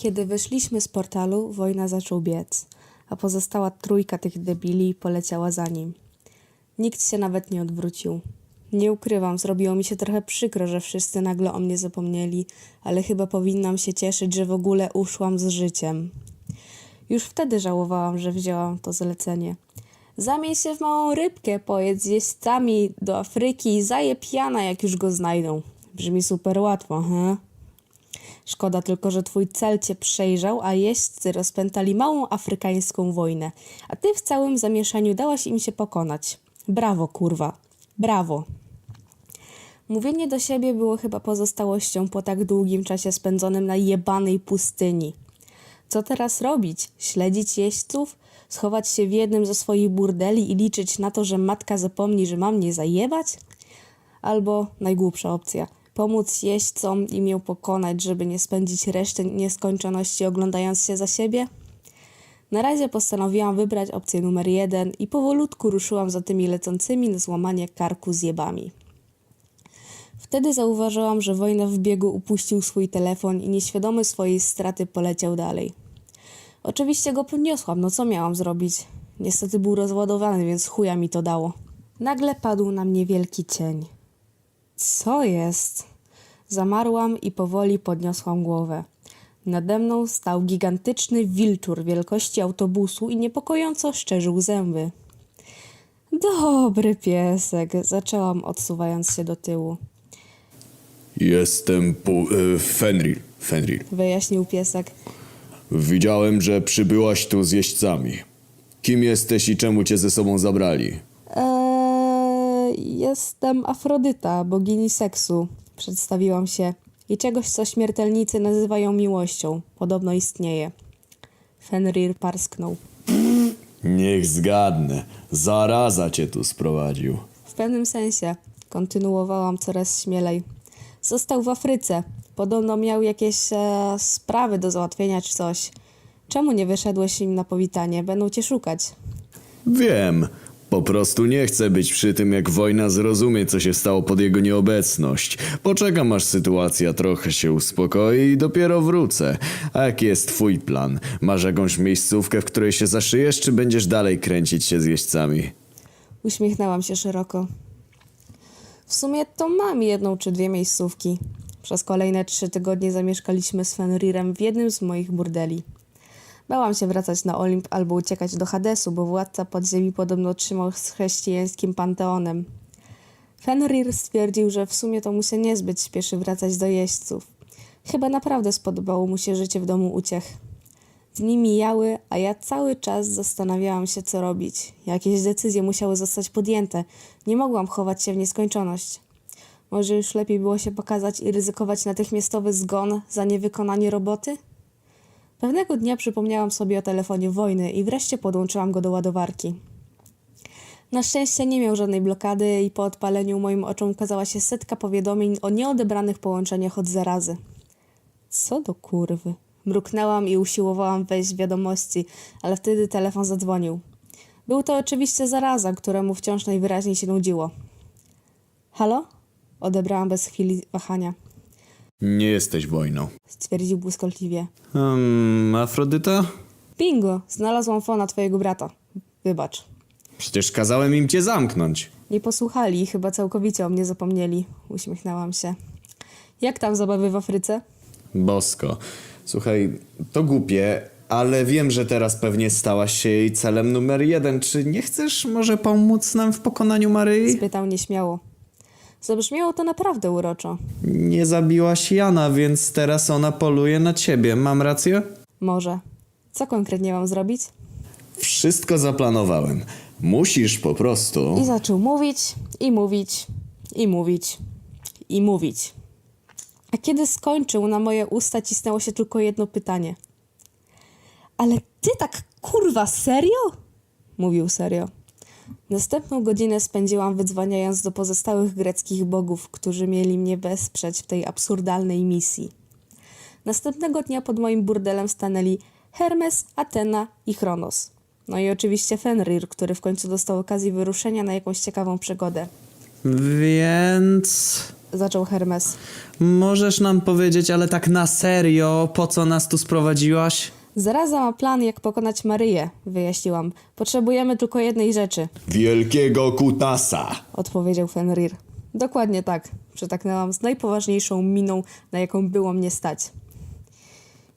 Kiedy wyszliśmy z portalu, wojna zaczął biec, a pozostała trójka tych debili poleciała za nim. Nikt się nawet nie odwrócił. Nie ukrywam, zrobiło mi się trochę przykro, że wszyscy nagle o mnie zapomnieli, ale chyba powinnam się cieszyć, że w ogóle uszłam z życiem. Już wtedy żałowałam, że wzięłam to zlecenie. Zamień się w małą rybkę, pojedź z jeźdźcami do Afryki i zaje piana, jak już go znajdą. Brzmi super łatwo, he? Szkoda tylko, że twój cel cię przejrzał, a jeźdźcy rozpętali małą afrykańską wojnę, a ty w całym zamieszaniu dałaś im się pokonać. Brawo, kurwa. Brawo. Mówienie do siebie było chyba pozostałością po tak długim czasie spędzonym na jebanej pustyni. Co teraz robić? Śledzić jeźdźców? Schować się w jednym ze swoich burdeli i liczyć na to, że matka zapomni, że mam nie zajebać? Albo najgłupsza opcja. Pomóc jeźdźcom i ją pokonać, żeby nie spędzić reszty nieskończoności oglądając się za siebie? Na razie postanowiłam wybrać opcję numer jeden i powolutku ruszyłam za tymi lecącymi na złamanie karku zjebami. Wtedy zauważyłam, że wojna w biegu upuścił swój telefon i nieświadomy swojej straty poleciał dalej. Oczywiście go podniosłam, no co miałam zrobić? Niestety był rozładowany, więc chuja mi to dało. Nagle padł na mnie wielki cień. Co jest? Zamarłam i powoli podniosłam głowę. Nade mną stał gigantyczny wilczur wielkości autobusu i niepokojąco szczerzył zęby. Dobry piesek, zaczęłam odsuwając się do tyłu. Jestem po... E, Fenrir. Fenrir. Wyjaśnił piesek. Widziałem, że przybyłaś tu z jeźdźcami. Kim jesteś i czemu cię ze sobą zabrali? Eee, jestem Afrodyta, bogini seksu. Przedstawiłam się. I czegoś, co śmiertelnicy nazywają miłością. Podobno istnieje. Fenrir parsknął. Niech zgadnę. Zaraza cię tu sprowadził. W pewnym sensie, kontynuowałam coraz śmielej. Został w Afryce. Podobno miał jakieś e, sprawy do załatwienia czy coś. Czemu nie wyszedłeś im na powitanie? Będą cię szukać. Wiem. Po prostu nie chcę być przy tym, jak wojna zrozumie, co się stało pod jego nieobecność. Poczekam, aż sytuacja trochę się uspokoi i dopiero wrócę. A jaki jest twój plan? Masz jakąś miejscówkę, w której się zaszyjesz, czy będziesz dalej kręcić się z jeźdźcami? Uśmiechnęłam się szeroko. W sumie to mam jedną czy dwie miejscówki. Przez kolejne trzy tygodnie zamieszkaliśmy z Fenrirem w jednym z moich burdeli. Bałam się wracać na Olimp albo uciekać do Hadesu, bo władca podziemi podobno trzymał z chrześcijańskim panteonem. Fenrir stwierdził, że w sumie to mu się niezbyt śpieszy wracać do jeźdźców. Chyba naprawdę spodobało mu się życie w domu uciech. Dni mijały, a ja cały czas zastanawiałam się, co robić. Jakieś decyzje musiały zostać podjęte. Nie mogłam chować się w nieskończoność. Może już lepiej było się pokazać i ryzykować natychmiastowy zgon za niewykonanie roboty? Pewnego dnia przypomniałam sobie o telefonie wojny i wreszcie podłączyłam go do ładowarki. Na szczęście nie miał żadnej blokady i po odpaleniu moim oczom ukazała się setka powiadomień o nieodebranych połączeniach od zarazy. Co do kurwy? Mruknęłam i usiłowałam wejść w wiadomości, ale wtedy telefon zadzwonił. Był to oczywiście zaraza, któremu wciąż najwyraźniej się nudziło. Halo? Odebrałam bez chwili wahania. Nie jesteś wojną. Stwierdził błyskotliwie. Um, Afrodyta? Bingo! Znalazłam fona twojego brata. Wybacz. Przecież kazałem im cię zamknąć. Nie posłuchali i chyba całkowicie o mnie zapomnieli. Uśmiechnęłam się. Jak tam zabawy w Afryce? Bosko. Słuchaj, to głupie, ale wiem, że teraz pewnie stałaś się jej celem numer jeden. Czy nie chcesz może pomóc nam w pokonaniu Maryi? Spytał nieśmiało. Zabrzmiało to naprawdę uroczo. Nie zabiłaś Jana, więc teraz ona poluje na ciebie. Mam rację? Może. Co konkretnie mam zrobić? Wszystko zaplanowałem. Musisz po prostu. I zaczął mówić, i mówić, i mówić, i mówić. A kiedy skończył, na moje usta cisnęło się tylko jedno pytanie. Ale ty tak kurwa serio? Mówił serio. Następną godzinę spędziłam wydzwaniając do pozostałych greckich bogów, którzy mieli mnie wesprzeć w tej absurdalnej misji. Następnego dnia pod moim burdelem stanęli Hermes, Atena i Chronos. No i oczywiście Fenrir, który w końcu dostał okazję wyruszenia na jakąś ciekawą przygodę. Więc. zaczął Hermes. Możesz nam powiedzieć, ale tak na serio, po co nas tu sprowadziłaś? Zaraza ma plan, jak pokonać Maryję, wyjaśniłam. Potrzebujemy tylko jednej rzeczy, Wielkiego kutasa. odpowiedział Fenrir. Dokładnie tak, przytaknęłam z najpoważniejszą miną, na jaką było mnie stać.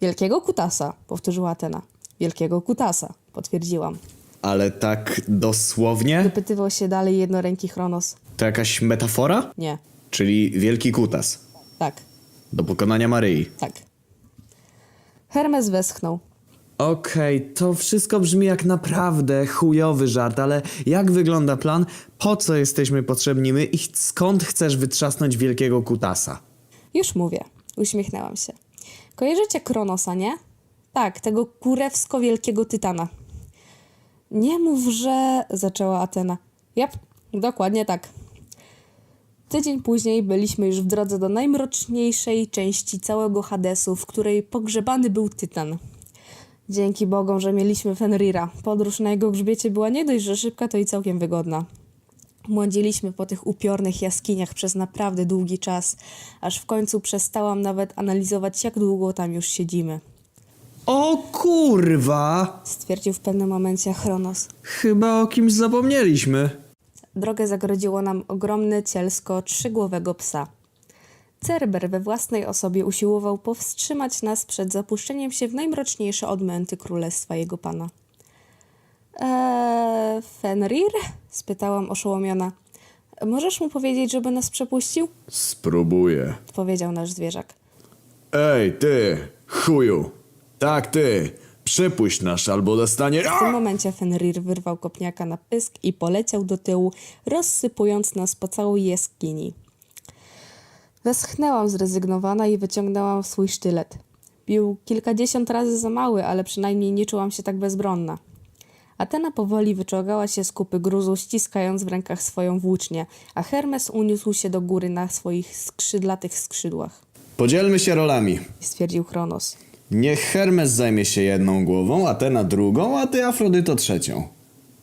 Wielkiego kutasa, powtórzyła Atena. Wielkiego kutasa, potwierdziłam. Ale tak dosłownie? Dopytywał się dalej jednoręki Chronos. To jakaś metafora? Nie, Czyli wielki kutas. tak, Do pokonania Maryi. tak. Hermes westchnął. Okej, to wszystko brzmi jak naprawdę chujowy żart, ale jak wygląda plan? Po co jesteśmy potrzebni my i skąd chcesz wytrzasnąć wielkiego kutasa? Już mówię, uśmiechnęłam się. Kojarzycie Kronosa, nie? Tak, tego kurewsko wielkiego tytana. Nie mów, że... zaczęła Atena. Jap, dokładnie tak. Tydzień później byliśmy już w drodze do najmroczniejszej części całego Hadesu, w której pogrzebany był tytan. Dzięki Bogom, że mieliśmy Fenrira. Podróż na jego grzbiecie była nie dość, że szybka, to i całkiem wygodna. Błądziliśmy po tych upiornych jaskiniach przez naprawdę długi czas, aż w końcu przestałam nawet analizować, jak długo tam już siedzimy. O kurwa! Stwierdził w pewnym momencie Chronos. Chyba o kimś zapomnieliśmy. Drogę zagrodziło nam ogromne cielsko trzygłowego psa. Cerber we własnej osobie usiłował powstrzymać nas przed zapuszczeniem się w najmroczniejsze odmęty królestwa jego pana. Eee, Fenrir? spytałam oszołomiona. Możesz mu powiedzieć, żeby nas przepuścił? Spróbuję. Powiedział nasz zwierzak. Ej, ty, chuju. Tak, ty. Przepuść nasz albo dostanie... W tym momencie Fenrir wyrwał kopniaka na pysk i poleciał do tyłu, rozsypując nas po całej jaskini. Westchnęłam zrezygnowana i wyciągnęłam swój sztylet. Bił kilkadziesiąt razy za mały, ale przynajmniej nie czułam się tak bezbronna. Atena powoli wyczołgała się z kupy gruzu, ściskając w rękach swoją włócznię, a Hermes uniósł się do góry na swoich skrzydlatych skrzydłach, Podzielmy się rolami. stwierdził Chronos. Niech Hermes zajmie się jedną głową, Atena drugą, a ty Afrodyto trzecią.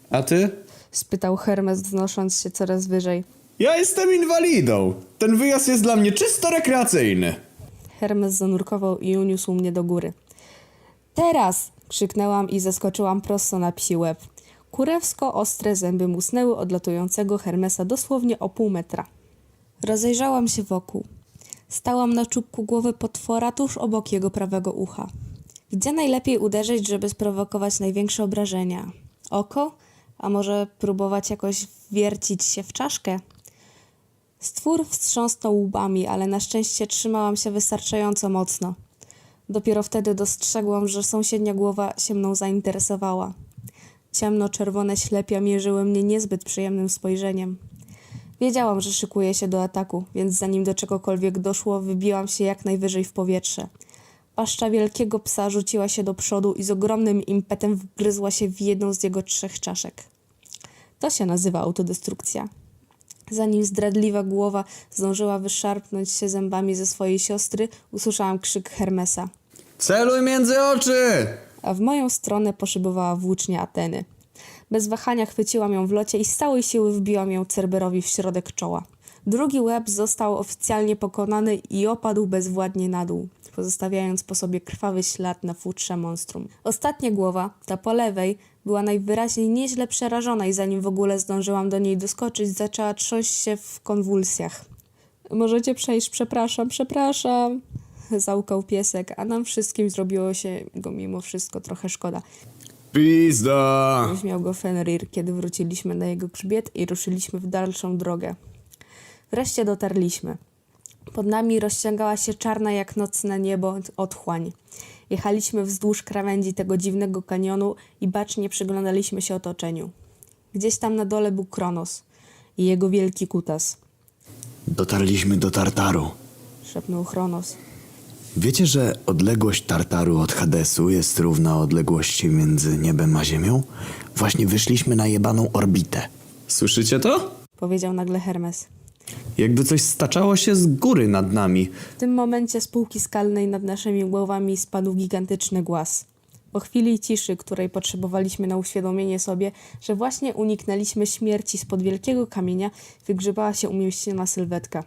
A ty? Spytał Hermes, wznosząc się coraz wyżej. Ja jestem inwalidą. Ten wyjazd jest dla mnie czysto rekreacyjny. Hermes zanurkował i uniósł mnie do góry. Teraz! krzyknęłam i zeskoczyłam prosto na psi łeb. Kurewsko ostre zęby musnęły odlatującego Hermesa dosłownie o pół metra. Rozejrzałam się wokół. Stałam na czubku głowy potwora tuż obok jego prawego ucha. Gdzie najlepiej uderzyć, żeby sprowokować największe obrażenia? Oko? A może próbować jakoś wiercić się w czaszkę? Stwór wstrząsnął łbami, ale na szczęście trzymałam się wystarczająco mocno. Dopiero wtedy dostrzegłam, że sąsiednia głowa się mną zainteresowała. Ciemno-czerwone ślepia mierzyły mnie niezbyt przyjemnym spojrzeniem. Wiedziałam, że szykuje się do ataku, więc zanim do czegokolwiek doszło, wybiłam się jak najwyżej w powietrze. Paszcza wielkiego psa rzuciła się do przodu i z ogromnym impetem wgryzła się w jedną z jego trzech czaszek. To się nazywa autodestrukcja. Zanim zdradliwa głowa zdążyła wyszarpnąć się zębami ze swojej siostry, usłyszałam krzyk Hermesa, Celuj między oczy! a w moją stronę poszybowała włócznia Ateny. Bez wahania chwyciłam ją w locie i z całej siły wbiłam ją Cerberowi w środek czoła. Drugi łeb został oficjalnie pokonany i opadł bezwładnie na dół, pozostawiając po sobie krwawy ślad na futrze monstrum. Ostatnia głowa, ta po lewej, była najwyraźniej nieźle przerażona i zanim w ogóle zdążyłam do niej doskoczyć, zaczęła trząść się w konwulsjach. Możecie przejść, przepraszam, przepraszam, załkał piesek, a nam wszystkim zrobiło się go mimo wszystko trochę szkoda. Pizda! Uśmiał go Fenrir, kiedy wróciliśmy na jego grzbiet i ruszyliśmy w dalszą drogę. Wreszcie dotarliśmy. Pod nami rozciągała się czarna jak nocne niebo otchłań. Jechaliśmy wzdłuż krawędzi tego dziwnego kanionu i bacznie przyglądaliśmy się otoczeniu. Gdzieś tam na dole był Kronos i jego wielki kutas, Dotarliśmy do Tartaru. szepnął Chronos. Wiecie, że odległość Tartaru od Hadesu jest równa odległości między niebem a ziemią? Właśnie wyszliśmy na jebaną orbitę. Słyszycie to? Powiedział nagle Hermes. Jakby coś staczało się z góry nad nami. W tym momencie z półki skalnej nad naszymi głowami spadł gigantyczny głaz. Po chwili ciszy, której potrzebowaliśmy na uświadomienie sobie, że właśnie uniknęliśmy śmierci spod wielkiego kamienia, wygrzebała się umieściona sylwetka.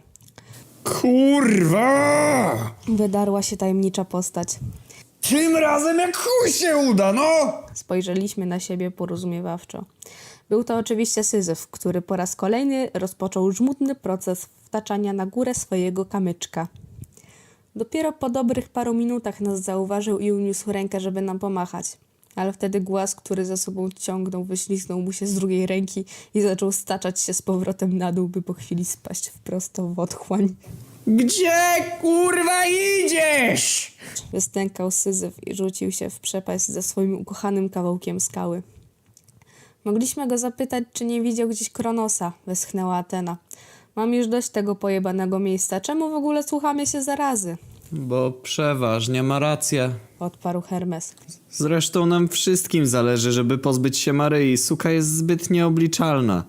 Kurwa! Wydarła się tajemnicza postać. Tym razem jak chuj się uda, no! Spojrzeliśmy na siebie porozumiewawczo. Był to oczywiście Syzyf, który po raz kolejny rozpoczął żmudny proces wtaczania na górę swojego kamyczka. Dopiero po dobrych paru minutach nas zauważył i uniósł rękę, żeby nam pomachać. Ale wtedy głaz, który za sobą ciągnął, wyśliznął mu się z drugiej ręki i zaczął staczać się z powrotem na dół, by po chwili spaść wprost w otchłań. Gdzie kurwa idziesz? Wystękał Syzyf i rzucił się w przepaść ze swoim ukochanym kawałkiem skały. Mogliśmy go zapytać, czy nie widział gdzieś Kronosa, westchnęła Atena. Mam już dość tego pojebanego miejsca. Czemu w ogóle słuchamy się zarazy? Bo przeważnie ma rację. Odparł Hermes. Zresztą nam wszystkim zależy, żeby pozbyć się Maryi. Suka jest zbyt nieobliczalna.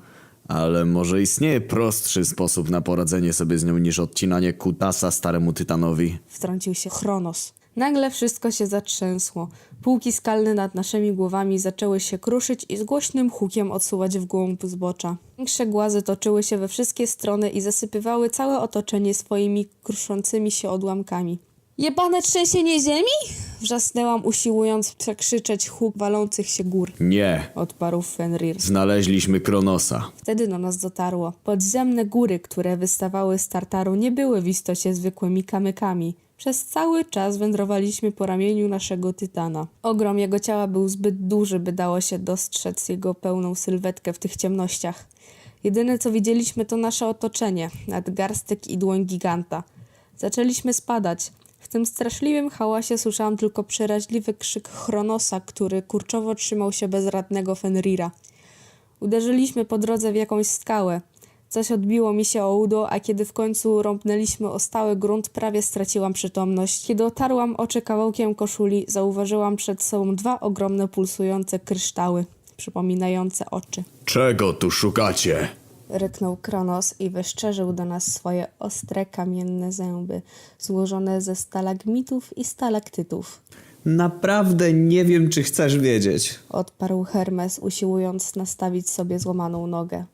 Ale może istnieje prostszy sposób na poradzenie sobie z nią niż odcinanie kutasa staremu tytanowi? Wtrącił się Chronos. Nagle wszystko się zatrzęsło. Półki skalne nad naszymi głowami zaczęły się kruszyć i z głośnym hukiem odsuwać w głąb zbocza. Większe głazy toczyły się we wszystkie strony i zasypywały całe otoczenie swoimi kruszącymi się odłamkami. Jebane trzęsienie ziemi? Wrzasnęłam, usiłując przekrzyczeć huk walących się gór. Nie. Odparł Fenrir. Znaleźliśmy Kronosa. Wtedy do nas dotarło. Podziemne góry, które wystawały z Tartaru, nie były w istocie zwykłymi kamykami. Przez cały czas wędrowaliśmy po ramieniu naszego tytana. Ogrom jego ciała był zbyt duży, by dało się dostrzec jego pełną sylwetkę w tych ciemnościach. Jedyne co widzieliśmy to nasze otoczenie, nadgarstek i dłoń giganta. Zaczęliśmy spadać. W tym straszliwym hałasie słyszałam tylko przeraźliwy krzyk Chronosa, który kurczowo trzymał się bezradnego Fenrira. Uderzyliśmy po drodze w jakąś skałę. Coś odbiło mi się o udo, a kiedy w końcu rąbnęliśmy o stały grunt, prawie straciłam przytomność. Kiedy otarłam oczy kawałkiem koszuli, zauważyłam przed sobą dwa ogromne pulsujące kryształy, przypominające oczy. Czego tu szukacie? Ryknął Kronos i wyszczerzył do nas swoje ostre, kamienne zęby, złożone ze stalagmitów i stalaktytów. Naprawdę nie wiem, czy chcesz wiedzieć. Odparł Hermes, usiłując nastawić sobie złamaną nogę.